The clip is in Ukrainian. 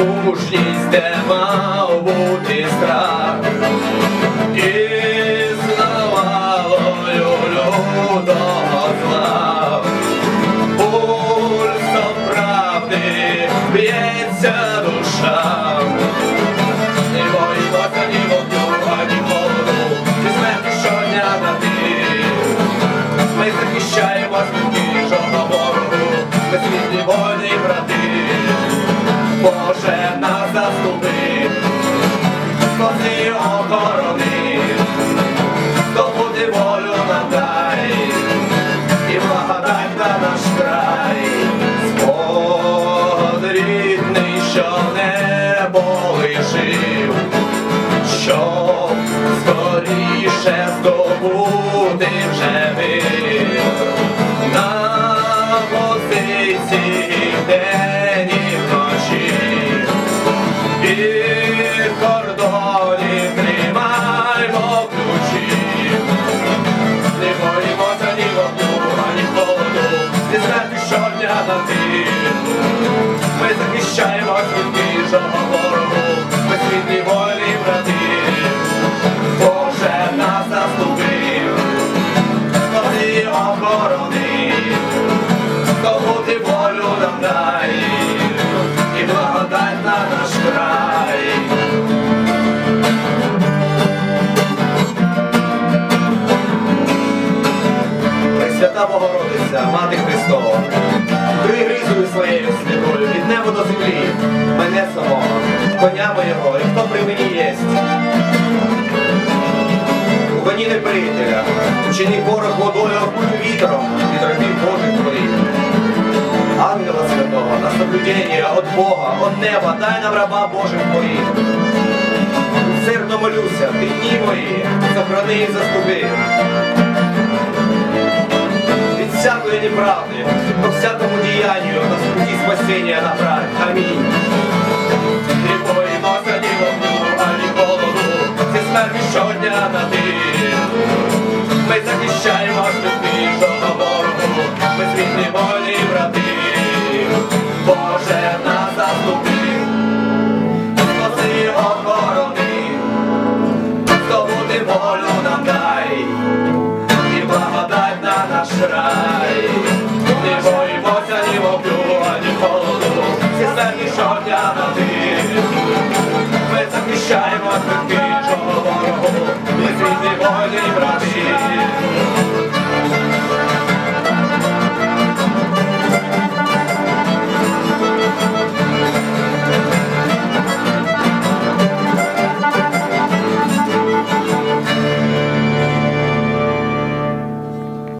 Мужність, де мав бути страх, і зламало люлю до зла, пульсом правди б'ється душа, не боїлася ні ані голоду, і смерті щодня на ти. Ми захищаємо з чужого ворогу, ми світлі вольні брати. Боже нас заступи, спаси охорони, хто буде волю надай, і благодать на наш край, сподрідний. сторони, кому ти волю нам дай, і благодать на наш край. Пресвята Богородиця, мати Христова, пригризую своєю слідою від неба до землі, мене самого, коня моєго, і хто при мені єсть. Ні неприятеля, чи ні порох водою вітром, від рабів Божих твоїх. Ангела святого, на соблюдение от Бога, от неба, дай нам раба Божих твоїх. Сирно молюся, ти дні мої, сохрани і заступи. Від всякої неправди, по всякому діянню, на пути спасіння направь. Амінь. Не боїмося ні вогню, ані холоду, зі смерті щодня на ти. Ми захищаємо святий всіх неволі брати, Боже нас заступив, спаси охорони, здобути волю нам дай, і благодать на наш рай, не боїмося, ні вогню, ані холоду, всі серні чорня на тих, ми захищаємо.